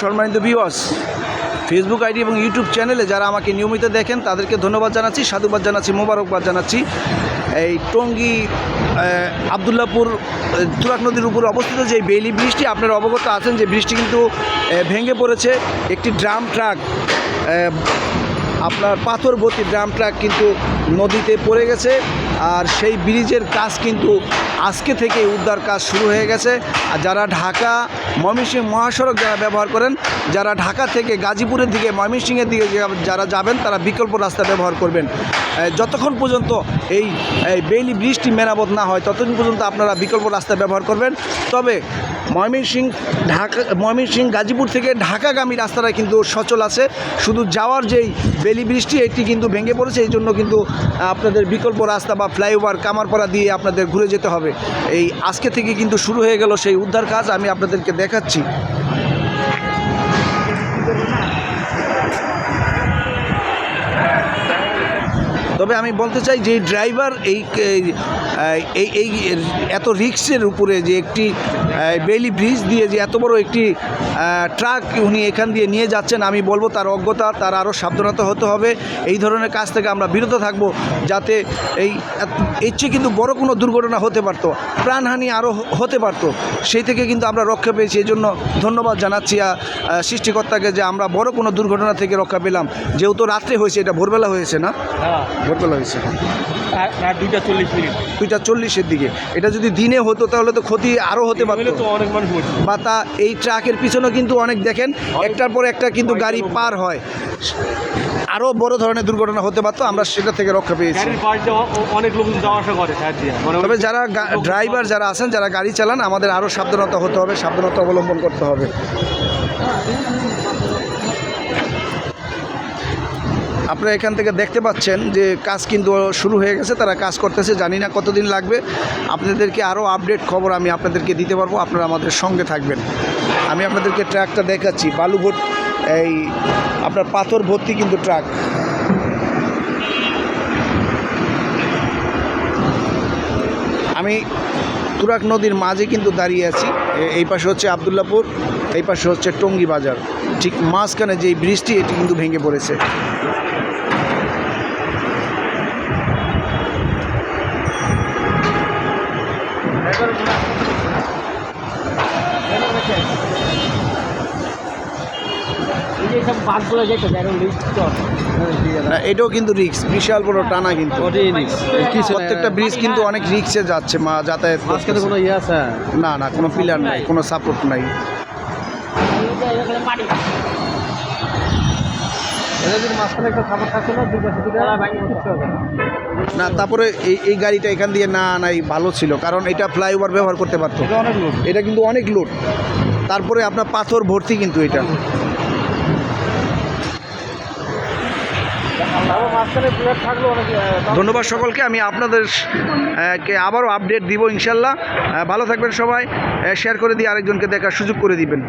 সম্মানিত viewers Facebook ID এবং YouTube চ্যানেলে যারা আমাকে নিয়মিত দেখেন, তাদেরকে ধন্যবাদ জানাচ্ছি, সাধুবাদ জানাচ্ছি, মোবারকবাদ জানাচ্ছি। এই টঙ্গী আবদুল্লাপুর তুরাক নদীর উপর অবস্থিত যে বেলি ব্রিজটি, আপনারা অবগত আছেন যে ব্রিজটি কিন্তু ভেঙে পড়েছে একটি ড্রাম ট্রাক। আপনার পাথরবতী ড্রাম ট্রাক কিন্তু নদীতে পড়ে গেছে আর সেই ব্রিজের কাজ কিন্তু আজকে থেকে উদ্ধার কাজ শুরু হয়ে গেছে। আর যারা ঢাকা ময়মনসিংহ মহাসড়ক যারা ব্যবহার করেন, যারা ঢাকা থেকে গাজীপুরের দিকে, ময়মনসিংহের দিকে যারা যাবেন, তারা বিকল্প রাস্তা ব্যবহার করবেন। যতক্ষণ পর্যন্ত এই বেইলি ব্রিজটি মেরামত না হয়, ততদিন পর্যন্ত আপনারা বিকল্প রাস্তা ব্যবহার করবেন। তবে ময়মনসিং ঢাকা, ময়মনসিং, গাজীপুর থেকে ঢাকাগামী রাস্তাটা কিন্তু সচল আছে। শুধু যাওয়ার যেই বেলি বৃষ্টি, এটি কিন্তু ভেঙে পড়েছে। এই জন্য কিন্তু আপনাদের বিকল্প রাস্তা বা ফ্লাইওভার, কামারপাড়া দিয়ে আপনাদের ঘুরে যেতে হবে। এই আজকে থেকে কিন্তু শুরু হয়ে গেল সেই উদ্ধার কাজ। আমি আপনাদেরকে দেখাচ্ছি। তবে আমি বলতে চাই যে ড্রাইভার এই এই এই এত রিক্সের উপরে যে একটি বেলি ব্রিজ দিয়ে যে এত বড় একটি ট্রাক উনি এখান দিয়ে নিয়ে যাচ্ছেন আমি বলব তার অজ্ঞতা তার আরও সাবধানতা হতে হবে। এই ধরনের কাজ থেকে আমরা বিরত থাকব যাতে এই এর চেয়ে কিন্তু বড় কোনো দুর্ঘটনা হতে পারতো প্রাণহানি আরও হতে পারতো। সেই থেকে কিন্তু আমরা রক্ষা পেয়েছি এই জন্য ধন্যবাদ জানাচ্ছি সৃষ্টিকর্তাকে যে আমরা বড় কোনো দুর্ঘটনা থেকে রক্ষা পেলাম। যেহেতু রাত্রে হয়েছে এটা ভোরবেলা হয়েছে না? হ্যাঁ ভোরবেলা হয়েছে রাত- দুইটা চল্লিশ মিনিট। দুইটা চল্লিশের দিকে। এটা যদি দিনে হতো তাহলে তো ক্ষতি আরও হতে পারতো। তো অনেক মানুষ বা তা এই ট্রাকের পিছনেও কিন্তু অনেক দেখেন একটার পর একটা কিন্তু গাড়ি পার হয়। আরও বড় ধরনের দুর্ঘটনা হতে পারতো আমরা সেটা থেকে রক্ষা পেয়েছি। অনেক লোকজন যাওয়া আসা করে সাইড দিয়ে মানে তবে যারা ড্রাইভার যারা আছেন যারা গাড়ি চালান আমাদের আরও সাবধানতা হতে হবে সাবধানতা অবলম্বন করতে হবে। আপনারা এখান থেকে দেখতে পাচ্ছেন যে কাজ কিন্তু শুরু হয়ে গেছে, তারা কাজ করতেছে, জানি না কতদিন লাগবে। আপনাদেরকে আরও আপডেট খবর আমি আপনাদেরকে দিতে পারব, আপনারা আমাদের সঙ্গে থাকবেন। আমি আপনাদেরকে ট্রাকটা দেখাচ্ছি বালু ভোট এই আপনার পাথর ভর্তি কিন্তু ট্রাক। আমি তুরাক নদীর মাঝে কিন্তু দাঁড়িয়ে আছি এই পাশে হচ্ছে আবদুল্লাপুর, এই পাশে হচ্ছে টঙ্গী বাজার। ঠিক মাঝখানে যেই ব্রিজটি, এটি কিন্তু ভেঙে পড়েছে। এই যে সব বাসগুলো যেতে যায় লিস্ট এটাও কিন্তু রিক্স বিশাল বড় টানা কিন্তু। প্রত্যেকটা ব্রিজ কিন্তু অনেক রিক্সে যাচ্ছে মা যাতায়াত মাঝখানে কোনো ইয়ে আছে? না না কোনো পিলার নাই কোনো সাপোর্ট নাই এটা যদি মাঝখানে একটা খাবার থাকতো না তারপরে এই এই গাড়িটা এখান দিয়ে না নাই ভালো ছিল কারণ এটা ফ্লাইওভার ব্যবহার করতে পারতো। এটা কিন্তু অনেক লোড তারপরে আপনার পাথর ভর্তি কিন্তু এটা। ধন্যবাদ সকলকে আমি আপনাদের কে আবারও আপডেট দিব ইনশাল্লাহ। ভালো থাকবেন সবাই শেয়ার করে দিয়ে আরেকজনকে দেখার সুযোগ করে দিবেন।